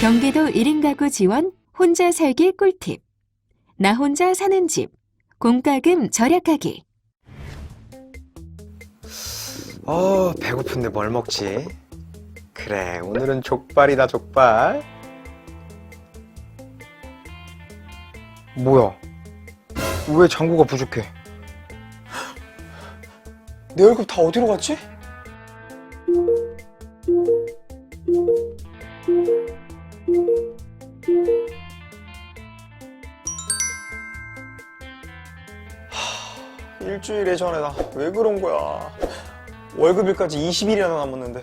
경기도 1인 가구 지원 혼자 살기 꿀팁. 나 혼자 사는 집. 공과금 절약하기. 어, 배고픈데 뭘 먹지? 그래, 오늘은 족발이다, 족발. 뭐야? 왜 장구가 부족해? 내 월급 다 어디로 갔지? 일주일 예전에 나 왜 그런 거야? 월급일까지 20일이나 남았는데.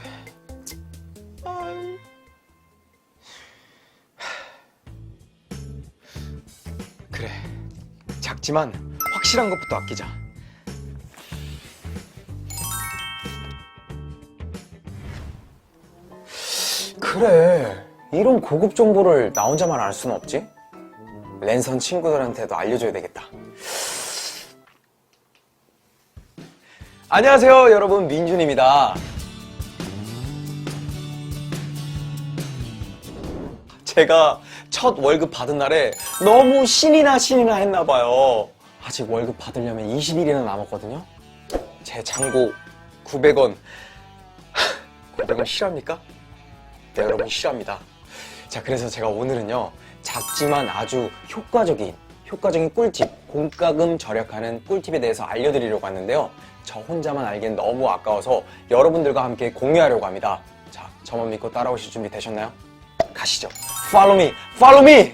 그래. 작지만 확실한 것부터 아끼자. 그래. 이런 고급 정보를 나 혼자만 알 수는 없지? 랜선 친구들한테도 알려줘야 되겠다. 안녕하세요, 여러분. 민준입니다. 제가 첫 월급 받은 날에 너무 신이나 신이나 했나봐요. 아직 월급 받으려면 20일이나 남았거든요. 제 잔고 900원. 900원 실합니까? 네, 여러분 실합니다. 자, 그래서 제가 오늘은요, 작지만 아주 효과적인, 효과적인 꿀팁, 공과금 절약하는 꿀팁에 대해서 알려드리려고 하는데요. 저 혼자만 알기엔 너무 아까워서 여러분들과 함께 공유하려고 합니다. 자, 저만 믿고 따라오실 준비 되셨나요? 가시죠. Follow me, follow me!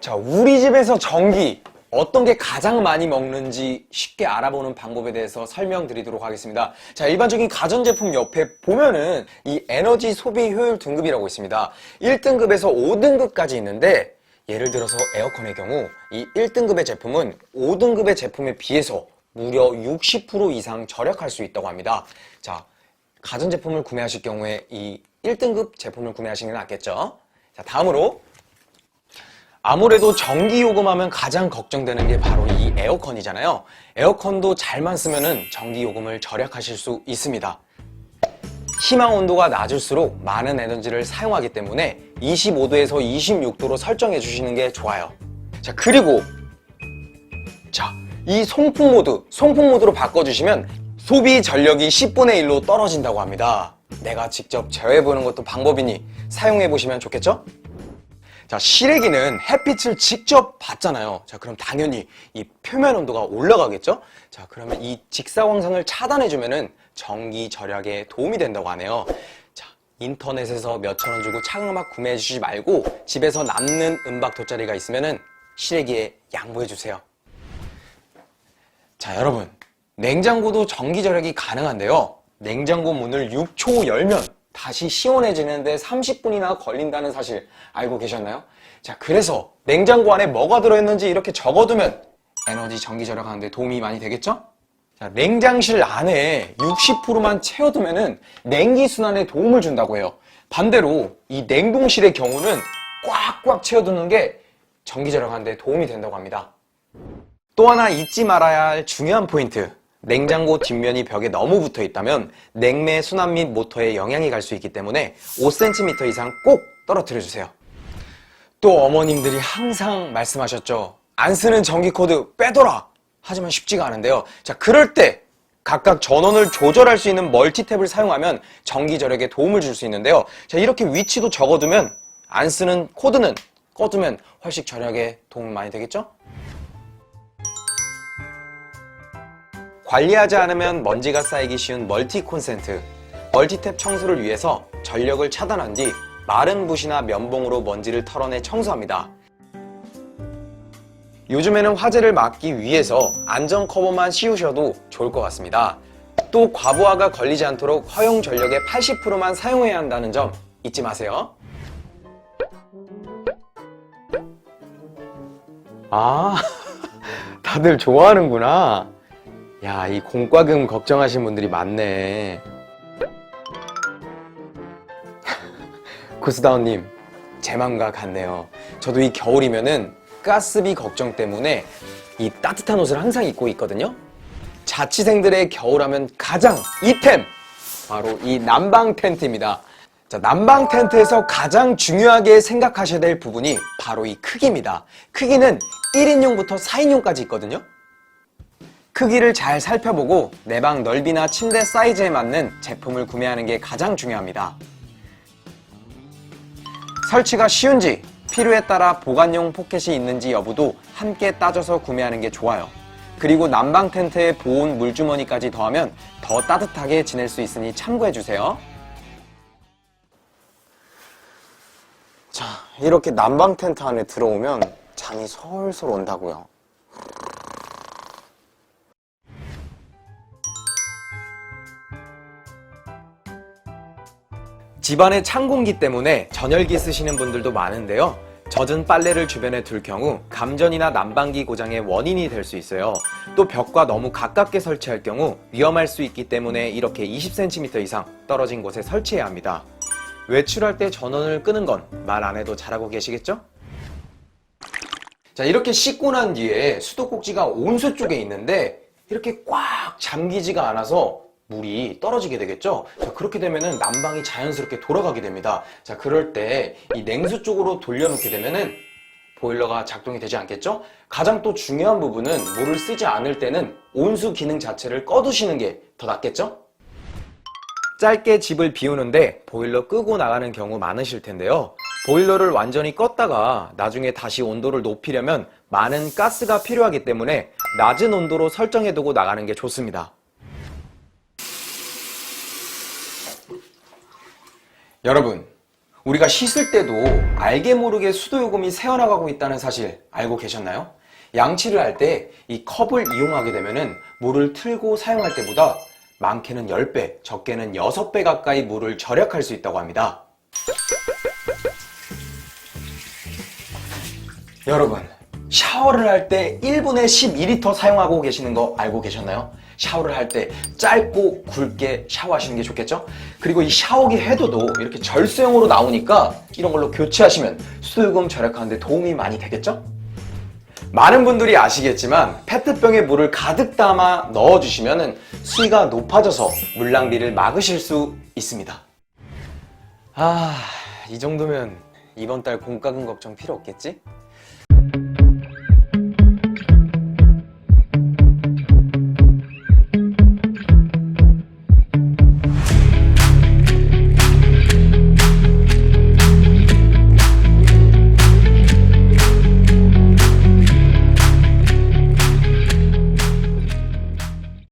자, 우리 집에서 전기 어떤 게 가장 많이 먹는지 쉽게 알아보는 방법에 대해서 설명드리도록 하겠습니다. 자, 일반적인 가전제품 옆에 보면은 이 에너지 소비 효율 등급이라고 있습니다. 1등급에서 5등급까지 있는데 예를 들어서 에어컨의 경우 이 1등급의 제품은 5등급의 제품에 비해서 무려 60% 이상 절약할 수 있다고 합니다. 자, 가전제품을 구매하실 경우에 이 1등급 제품을 구매하시는 게 낫겠죠? 자, 다음으로 아무래도 전기 요금 하면 가장 걱정되는 게 바로 이 에어컨이잖아요. 에어컨도 잘만 쓰면은 전기 요금을 절약하실 수 있습니다. 희망 온도가 낮을수록 많은 에너지를 사용하기 때문에 25도에서 26도로 설정해 주시는 게 좋아요. 자, 그리고 자, 이 송풍 모드, 송풍 모드로 바꿔주시면 소비 전력이 10분의 1로 떨어진다고 합니다. 내가 직접 제어해보는 것도 방법이니 사용해 보시면 좋겠죠? 자, 실외기는 햇빛을 직접 받잖아요. 자, 그럼 당연히 이 표면 온도가 올라가겠죠? 자, 그러면 이 직사광선을 차단해주면은 전기 절약에 도움이 된다고 하네요. 자, 인터넷에서 몇천 원 주고 차음악 구매해 주지 말고 집에서 남는 음박 돗자리가 있으면은 실외기에 양보해 주세요. 자, 여러분. 냉장고도 전기 절약이 가능한데요. 냉장고 문을 6초 열면 다시 시원해지는데 30분이나 걸린다는 사실 알고 계셨나요? 자, 그래서 냉장고 안에 뭐가 들어있는지 이렇게 적어두면 에너지 전기 절약하는데 도움이 많이 되겠죠? 자, 냉장실 안에 60%만 채워두면은 냉기 순환에 도움을 준다고 해요. 반대로 이 냉동실의 경우는 꽉꽉 채워두는 게 전기 절약하는데 도움이 된다고 합니다. 또 하나 잊지 말아야 할 중요한 포인트. 냉장고 뒷면이 벽에 너무 붙어 있다면 냉매 순환 및 모터에 영향이 갈 수 있기 때문에 5cm 이상 꼭 떨어뜨려 주세요. 또 어머님들이 항상 말씀하셨죠. 안 쓰는 전기 코드 빼둬라. 하지만 쉽지가 않은데요. 자, 그럴 때 각각 전원을 조절할 수 있는 멀티탭을 사용하면 전기 절약에 도움을 줄 수 있는데요. 자, 이렇게 위치도 적어두면 안 쓰는 코드는 꺼두면 훨씬 절약에 도움 많이 되겠죠? 관리하지 않으면 먼지가 쌓이기 쉬운 멀티 콘센트. 멀티탭 청소를 위해서 전력을 차단한 뒤 마른 붓이나 면봉으로 먼지를 털어내 청소합니다. 요즘에는 화재를 막기 위해서 안전 커버만 씌우셔도 좋을 것 같습니다. 또 과부하가 걸리지 않도록 허용 전력의 80%만 사용해야 한다는 점 잊지 마세요. 아, 다들 좋아하는구나. 야, 이 공과금 걱정하시는 분들이 많네. 구스다운님, 제 맘과 같네요. 저도 이 겨울이면은 가스비 걱정 때문에 이 따뜻한 옷을 항상 입고 있거든요. 자취생들의 겨울하면 가장 이템! 바로 이 난방 텐트입니다. 자, 난방 텐트에서 가장 중요하게 생각하셔야 될 부분이 바로 이 크기입니다. 크기는 1인용부터 4인용까지 있거든요. 크기를 잘 살펴보고 내 방 넓이나 침대 사이즈에 맞는 제품을 구매하는 게 가장 중요합니다. 설치가 쉬운지, 필요에 따라 보관용 포켓이 있는지 여부도 함께 따져서 구매하는 게 좋아요. 그리고 난방 텐트에 보온 물주머니까지 더하면 더 따뜻하게 지낼 수 있으니 참고해 주세요. 자, 이렇게 난방 텐트 안에 들어오면 잠이 솔솔 온다고요. 집안에 찬 공기 때문에 전열기 쓰시는 분들도 많은데요. 젖은 빨래를 주변에 둘 경우 감전이나 난방기 고장의 원인이 될 수 있어요. 또 벽과 너무 가깝게 설치할 경우 위험할 수 있기 때문에 이렇게 20cm 이상 떨어진 곳에 설치해야 합니다. 외출할 때 전원을 끄는 건 말 안 해도 잘하고 계시겠죠? 자, 이렇게 씻고 난 뒤에 수도꼭지가 온수 쪽에 있는데 이렇게 꽉 잠기지가 않아서 물이 떨어지게 되겠죠? 자, 그렇게 되면은 난방이 자연스럽게 돌아가게 됩니다. 자, 그럴 때 이 냉수 쪽으로 돌려놓게 되면은 보일러가 작동이 되지 않겠죠? 가장 또 중요한 부분은 물을 쓰지 않을 때는 온수 기능 자체를 꺼두시는 게 더 낫겠죠? 짧게 집을 비우는데 보일러 끄고 나가는 경우 많으실 텐데요. 보일러를 완전히 껐다가 나중에 다시 온도를 높이려면 많은 가스가 필요하기 때문에 낮은 온도로 설정해두고 나가는 게 좋습니다. 여러분, 우리가 씻을 때도 알게 모르게 수도요금이 새어나가고 있다는 사실 알고 계셨나요? 양치를 할 때 이 컵을 이용하게 되면은 물을 틀고 사용할 때보다 많게는 10배, 적게는 6배 가까이 물을 절약할 수 있다고 합니다. 여러분, 샤워를 할 때 1분에 12리터 사용하고 계시는 거 알고 계셨나요? 샤워를 할 때 짧고 굵게 샤워하시는 게 좋겠죠? 그리고 이 샤워기 헤드도 이렇게 절수형으로 나오니까 이런 걸로 교체하시면 수도요금 절약하는데 도움이 많이 되겠죠? 많은 분들이 아시겠지만 페트병에 물을 가득 담아 넣어주시면 수위가 높아져서 물 낭비를 막으실 수 있습니다. 아, 이 정도면 이번 달 공과금 걱정 필요 없겠지?